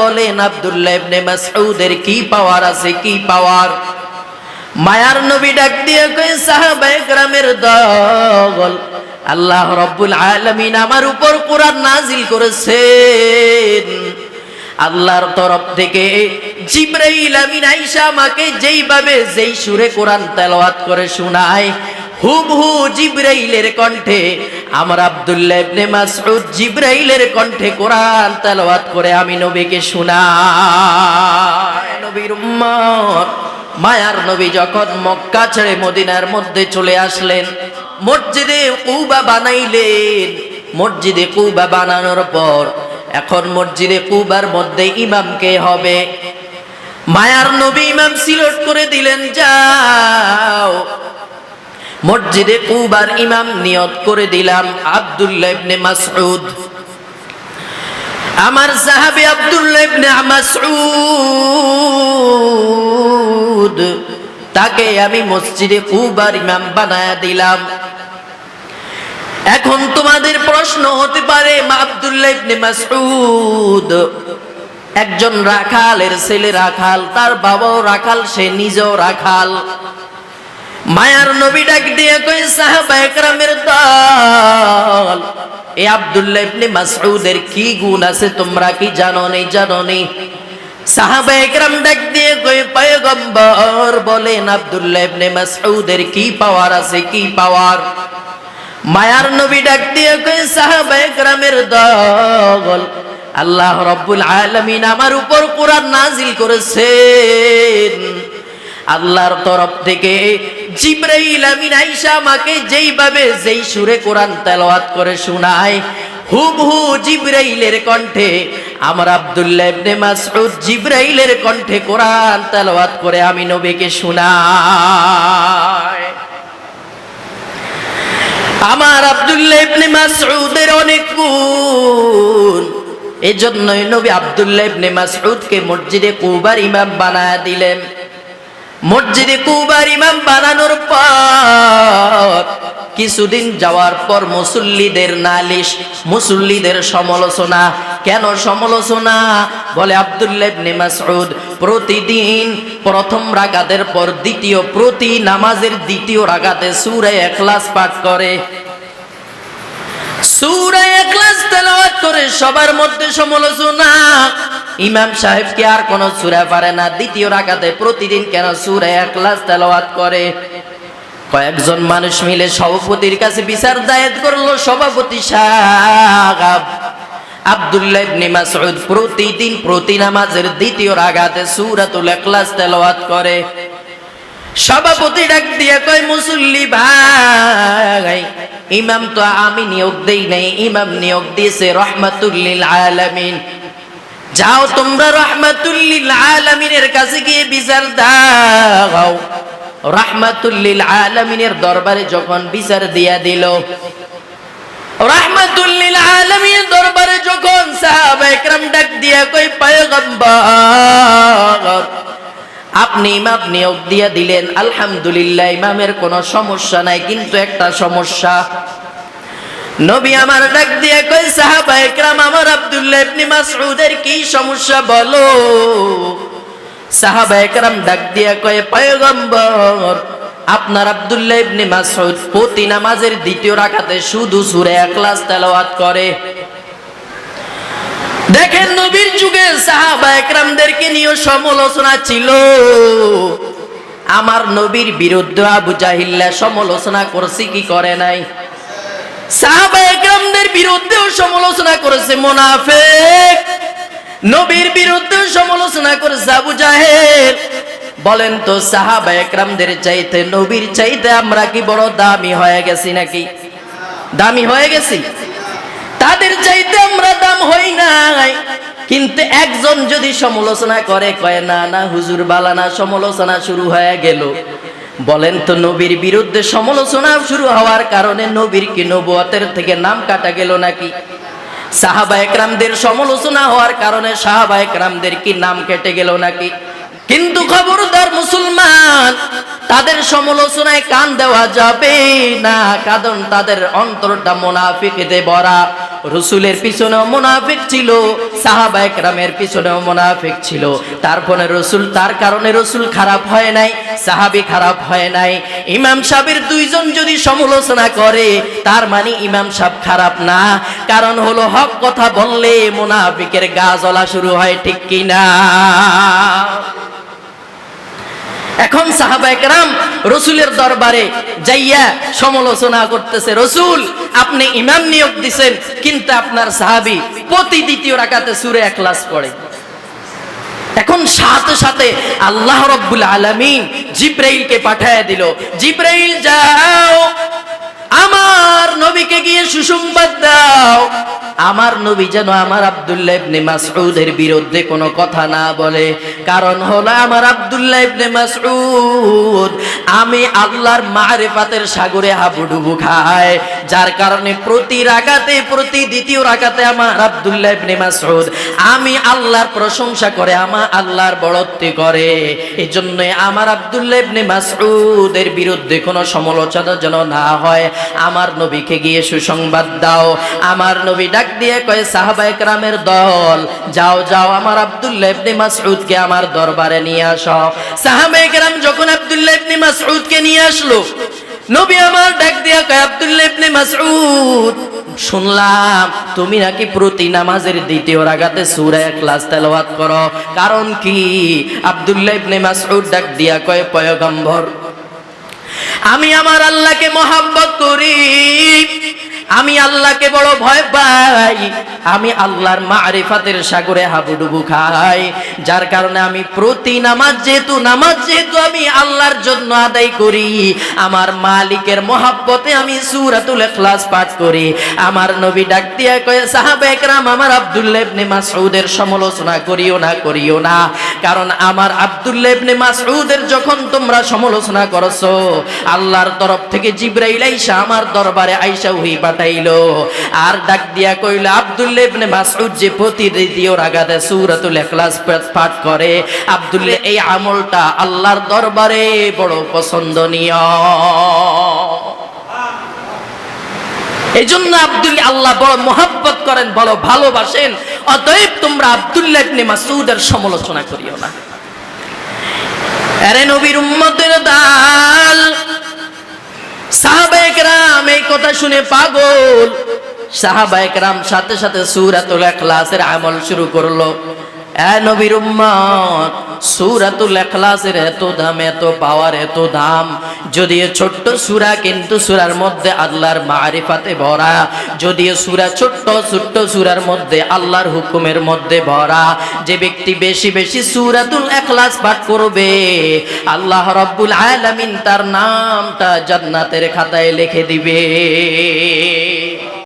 বলেন কি পাওয়ার আছে, কি পাওয়ার? মায়ার নবী দিয়ে কই দল, আল্লাহ রব্বুল আলামিন আমার উপর কোরআন নাজিল করেছেন। আল্লাহর তরফ থেকে জিব্রাইল আমিন আইসা আমাকে যেইভাবে যেই সুরে কোরআন তেলাওয়াত করে শোনায় হুবহু জিব্রাইলের কণ্ঠে, আমার আব্দুল্লাহ ইবনে মাসউদ জিব্রাইলের কণ্ঠে কোরআন তেলাওয়াত করে আমি নবীকে শোনাই। নবীর উম্মত, মায়ার নবী যখন মক্কা ছেড়ে মদিনার মধ্যে চলে আসলেন, মসজিদে কুবা বানাইলেন। মসজিদে কুবা বানানোর পর, এখন মসজিদে কুবার মধ্যে ইমাম কে হবে? মায়ার নবী ইমাম সিলট করে দিলেন, যাও। মসজিদে কুবার ইমাম নিয়ত করে দিলাম আব্দুল্লাহ ইবনে মাসউদ। আমার সাহাবী আব্দুল্লাহ ইবনে মাসউদ, তাকে আমি মসজিদে কুবার ইমাম বানায়া দিলাম। এখন তোমাদের প্রশ্ন হতে পারে একজন রাখালের ছেলে রাখাল, তার বাবাও রাখাল, সে নিজেও রাখাল। মায়ার নবী ডাক দিয়ে কই সাহাবা একরামের দল। এ আব্দুল্লাহ ইবনে মাসউদের কি গুণ আছে তোমরা কি জানো নেই জানো নেই সাহাবা একরাম ডাক দিয়ে কই পয়গম্বর বলেন, আব্দুল্লাহ ইবনে মাসউদের কি পাওয়ার আছে, কি পাওয়ার? মায়ার নবী ডাক দিয়ে কই সাহাবা একরামের দল। আল্লাহ রব্বুল আলামিন আমার উপর কোরআন নাজিল করেছেন। আল্লাহর তরফ থেকে জিব্রাইল আমিন আইসা আমাকে যেইভাবে যেই সুরে কোরআন তেলাওয়াত করে শোনায়, হুবহু জিব্রাইলের কণ্ঠে, আমার আব্দুল্লাহ ইবনে মাসউদ জিব্রাইলের কণ্ঠে কোরআন তেলাওয়াত করে আমি নবীকে শোনাই। আমার আব্দুল্লাহ ইবনে মাসউদের অনেক গুণ। এজন্যই নবী আব্দুল্লাহ ইবনে মাসউদকে মসজিদে কুবার ইমাম বানায়া দিলেন। মসজিদে কুবার ইমাম বানানোর পর কিছুদিন যাওয়ার পর মুসল্লিদের নালিশ, মুসল্লিদের সমালোচনা। কেন সমালোচনা? বলে আব্দুল্লাহ ইবনে মাসউদ, প্রতিদিন প্রথম রাগাতের পর দ্বিতীয়, প্রতি নামাজের দ্বিতীয় রাগাতে সূরা ইখলাস পাঠ করে। সূরা ইখলাস তেলাওয়াত করে সবার মধ্যে সমালোচনা। ইমাম সাহেব কি আর কোন সূরা পারে না? দ্বিতীয় রাকাতে প্রতিদিন কেন সূরা ইখলাস তেলাওয়াত করে? কয়েকজন মানুষ মিলে সভাপতির কাছে বিচার দায়ের করল সভাপতি সাহেব। প্রতি সভাপতি ডাক কয় ভাই, ইমাম তো আমি নিয়োগ দেই নাই, ইমাম নিয়োগ দিয়েছে রহমাতুল্লিল আলামিন। যাও তোমরা রহমাতুল্লিল আলামিনের কাছে গিয়ে বিচার দাও। রহমাতুল্লিল আলামিনের দরবারে যখন বিচার দিয়া দিল, রহমাতুল্লিল আলামিনের দরবারে যখন সাহাবা একরাম ডাক দিয়া কই পয়গম্বর, আপনি ইমাম নিয়োগ দিয়া দিলেন। আলহামদুলিল্লাহ, ইমামের কোনো সমস্যা নাই, কিন্তু একটা সমস্যা নবী আমার ডাক দিয়ে কই সাহাবা একরাম, আমার আব্দুল্লাহ ইবনে মাসউদের কি সমস্যা বলো? সাহাবা একরাম ডাক দিয়ে কয়, পয়গম্বর, আপনার আব্দুল্লাহ ইবনে মাসউদ প্রতি নামাজের দ্বিতীয় রাকাতে শুধু সূরা ইখলাস তেলাওয়াত করে। দেখেন নবীর যুগে সাহাবা একরামদেরকে নিয়ে সমালোচনা ছিল। আমার নবীর বিরুদ্ধে আবু জাহিল্লা সমালোচনা করছে, কি করে নাই? সাহাবা একরামদের বিরুদ্ধেও সমালোচনা করেছে মোনাফেক। নবীর বিরুদ্ধে সমালোচনা করেছে আবু জাহেল। বলেন তো, সাহাবা চাইতে, নবীর চাইতে আমরা কি বড় দামি হয়ে গেছি নাকি? দামি হয়ে গেছি? তাদের চাইতে আমরা দাম হই নাই। কিন্তু একজন যদি সমালোচনা করে, কয়, না না, হুজুর, বালানা, সমালোচনা শুরু হয়ে গেল। বলেন তো নবীর বিরুদ্ধে সমালোচনা শুরু হওয়ার কারণে নবীর কি নবুয়তের থেকে নাম কাটা গেল নাকি? সাহাবা একরামদের সমালোচনা হওয়ার কারণে সাহাবা একরামদের কি নাম কেটে গেল নাকি? কিন্তু খবরদার মুসলমান তাদের সমালোচনায় কান দেওয়া যাবে না, কারণ তাদের অন্তরটা মোনাফিকতে ভরা রসুলের পিছনেও মুনাফিক ছিল, সাহাবা একরামের পিছনেও মুনাফিক ছিল। তারপরে রসুল, তার কারণে রসুল খারাপ হয় নাই, সাহাবি খারাপ হয় নাই। ইমাম সাহেবের দুইজন যদি সমালোচনা করে, তার মানে ইমাম সাহেব খারাপ না। কারণ হলো হক কথা বললে মুনাফিকের গা জ্বলা শুরু হয়, ঠিক কিনা? এখন সাহাবা একরাম রসুলের দরবারে যাইয়া সমালোচনা করতেছে, রসুল, আপনি ইমাম নিয়োগ দিছেন, কিন্তু আপনার সাহাবি প্রতি দ্বিতীয় রাখাতে সুরে এক একলাস পড়ে। এখন সাথে সাথে আল্লাহ রব্বুল আলমিন জিব্রাইলকে পাঠায় দিল, জিব্রাইল, যাও আমার নবীকে গিয়ে সুসংবাদ দাও। আমার নবী যেন আমার আব্দুল্লাহ ইবনে মাসউদের বিরুদ্ধে কোনো কথা না বলে। কারণ হলো আমার আব্দুল্লাহ ইবনে মাসউদ, আমি আল্লাহর মারেফাতের সাগরে হাবুডুবু খায় যার কারণে প্রতি রাকাতে প্রতি দ্বিতীয় রাকাতে আমার আব্দুল্লাহ ইবনে মাসউদ, আমি আল্লাহর প্রশংসা করে আমার আল্লাহর বড়ত্বে করে। এজন্য আমার আব্দুল্লাহ ইবনে মাসউদের বিরুদ্ধে কোনো সমালোচনা যেন না হয়। আমার নবীকে গিয়ে সুসংবাদ দাও। আমার নবী ডাক দিয়ে কয়, সাহাবা একরামের দল, যাও যাও, আমার আব্দুল্লাহ ইবনে মাসউদকে আমার দরবারে নিয়ে আসো। সাহাবা একরাম যখন আব্দুল্লাহ ইবনে মাসউদকে নিয়ে আসলো, নবী আমার ডাক দিয়া কয়, আব্দুল্লাহ ইবনে মাসউদ, শুনলাম, তুমি নাকি প্রতি নামাজের দ্বিতীয় রাগাতে সূরা ইখলাস তেলাওয়াত করো। কারণ কি? আব্দুল্লাহ ইবনে মাসউদ ডাক দিয়া কয়, পয়গম্বর, আমি আমার আল্লাহকে মহাব্বত করি। আমি আল্লাহকে বড় ভয় পাই। আমি আল্লাহর মারিফাতের সাগরে হাবুডুবু খাই। যার কারণে আমি প্রতি নামাজ যেহেতু নামাজ যেহেতু আমি আল্লাহর জন্য আদায় করি, আমার মালিকের মহাব্বতে আমি সূরাতুল ইখলাস পাঠ করি। আমার নবী ডাক দিয়া কয়ে, সাহাবে একরাম, আমার আব্দুল্লাহ ইবনে মাসউদের সমালোচনা করিও না করিও না। কারণ আমার আব্দুল্লাহ ইবনে মাসউদের যখন তোমরা সমালোচনা করছ, আল্লাহর তরফ থেকে জিব্রাইল আইসা আমার দরবারে আইসা ওহি পাঠাইলো। আর ডাক দিয়া কইল আব্দুল্লাহ ইবনে মাসউদ যে প্রতি দ্বিতীয় রাগাতে সূরাতুল ইখলাস পাঠ করে আব্দুল্লাহ এই আমলটা আল্লাহর দরবারে বড় পছন্দনীয়। এই জন্য আব্দুল্লাহ আল্লাহ বড় মোহাব্বত করেন, বড় ভালোবাসেন। অতএব তোমরা আব্দুল্লাহ ইবনে মাসউদের সমালোচনা করিও না। আরে নবীর উম্মতের দাল সাহাবায়ে এই কথা শুনে পাগল। সাহাবায়ে কেরাম সাথে সাথে সূরাতুল ক্লাসের আমল শুরু করল। নবীর উম্মত, সূরাতুল ইখলাসের এত দাম, এত পাওয়ার এত দাম। যদিও ছোট্ট সূরা কিন্তু সূরার মধ্যে আল্লাহর মারিফাতে ভরা যদিও সূরা ছোট্ট ছোট্ট সূরার মধ্যে আল্লাহর হুকুমের মধ্যে ভরা, যে ব্যক্তি বেশি বেশি সূরাতুল ইখলাস পাঠ করবে, আল্লাহ রাব্বুল আলামিন তার নামটা জান্নাতের খাতায় লিখে দিবে।